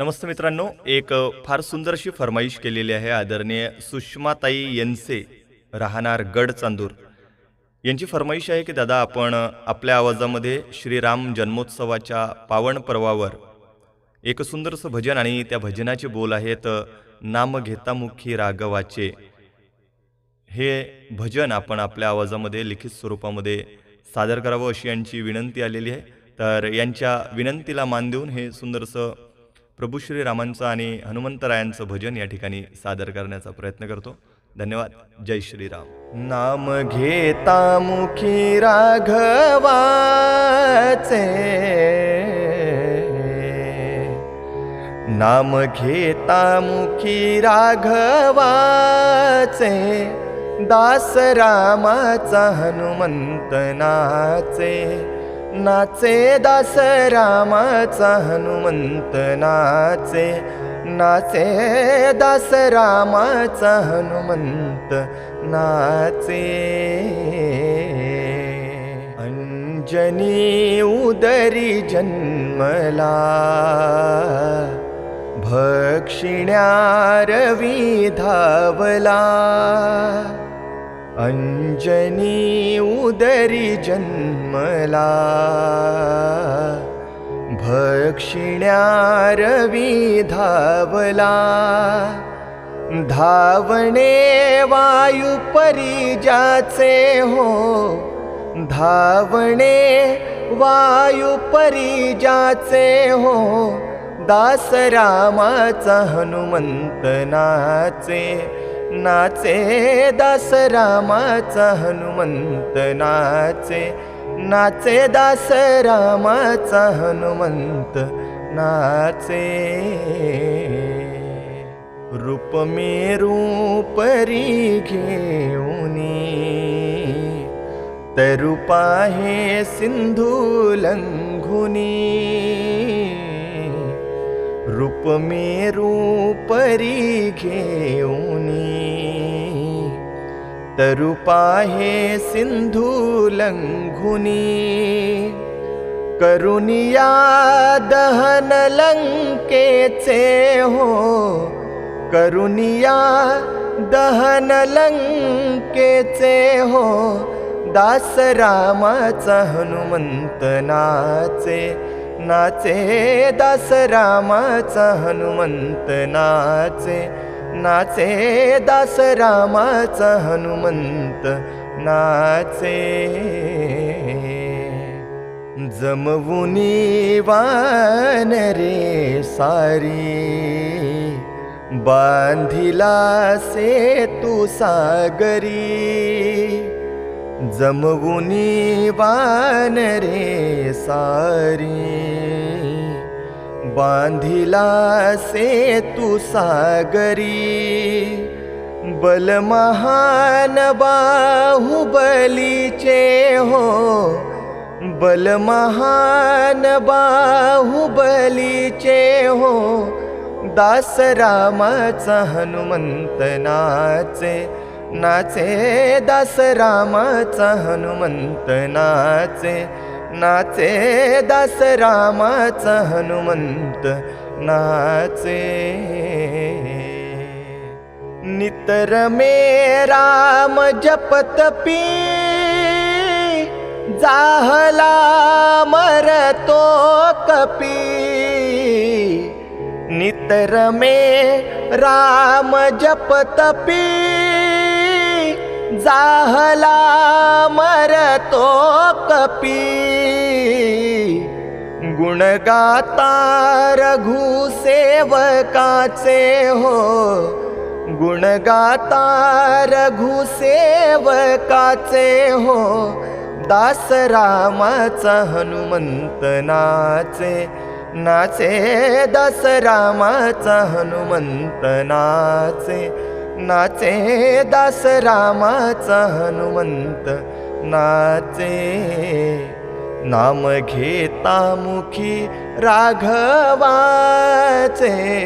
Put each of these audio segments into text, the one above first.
नमस्ते मित्रांनो एक फार सुंदर अशी फरमाईश केलेली आहे आदरणीय सुषमाताई यांचे राहणार गड चांदूर. यांची फरमाईश आहे की दादा आपण आपल्या आवाजामध्ये श्रीराम जन्मोत्सवाच्या पावन पर्वावर एक सुंदरसं भजन आणि त्या भजनाचे बोल आहेत नाम घेता मुखी राघवाचे. हे भजन आपण आपल्या आवाजामध्ये लिखित स्वरूपामध्ये सादर करावं अशी यांची विनंती आलेली आहे. तर यांच्या विनंतीला मान देऊन हे सुंदरसं प्रभू श्रीरामांचं आणि हनुमंतरायांचं भजन या ठिकाणी सादर करण्याचा प्रयत्न करतो. धन्यवाद. जय श्रीराम. नाम घेता मुखी राघवाचे. नाम घेता मुखी राघवाचे. दास रामाचा हनुमंत नाचे दास रामाचा हनुमंत नाचे. नाचे दास रामाचा हनुमंत नाचे. अंजनी उदरी जन्मला. भक्षिण्यारवी धावला. अंजनी उदरी मला भक्षिण्या रवी धावला. धावणे वायू परिजाचे हो. धावणे वायू परिजाचे हो. दास रामाचा हनुमंत नाचे. नाचे दास रामाचा हनुमंत नाचे नाचे दास रामाचा हनुमंत नाचे. रूप मे रूपरी घेऊनी तरुपा हे सिंधू लंघुनी. रूप मे रूपरी घेऊनी तरुपा हे सिंधू लंघुनी करुनिया दहन लंकेचे हो करुनिया दहन लंकेचे हो दास रामाचा हनुमंत नाचे नाचे दास रामाचा हनुमंत नाचे नाचे दास रामाच हनुमंत नाचे. जमवुनी वानरे सारी बांधिला से तू सागरी. जमवुनी वानरे सारी. बांधिला से तू सागरी बलमहान बाहुबलीचे हो बलमहान बाहुबलीचे हो दास रामाचा हनुमंत नाचे नाचे दास रामाचा हनुमंत नाचे नाचे दास रामाच हनुमंत नाचे. नितर मे राम जपत पी जाहला मरतो कपी. नितर मे राम जपत पी जाहला मरतो कपी। गुणगाता रघु सेवकाचे हो। गुणगाता रघु सेवकाचे हो। दास रामाचा हनुमंत नाचे। नाचे दास रामाचा हनुमंत नाचे। नाचे दास रामाचा हनुमंत नाचे. नाम घेता मुखी राघवाचे.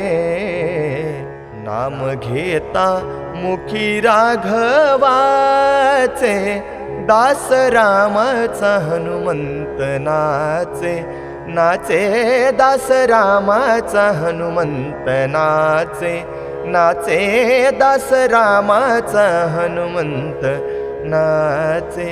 नाम घेता मुखी राघवाचे. दास रामाचा हनुमंत नाचे. नाचे दास रामाचा हनुमंत नाचे. नाचे दास रामाचा हनुमंत नाचे.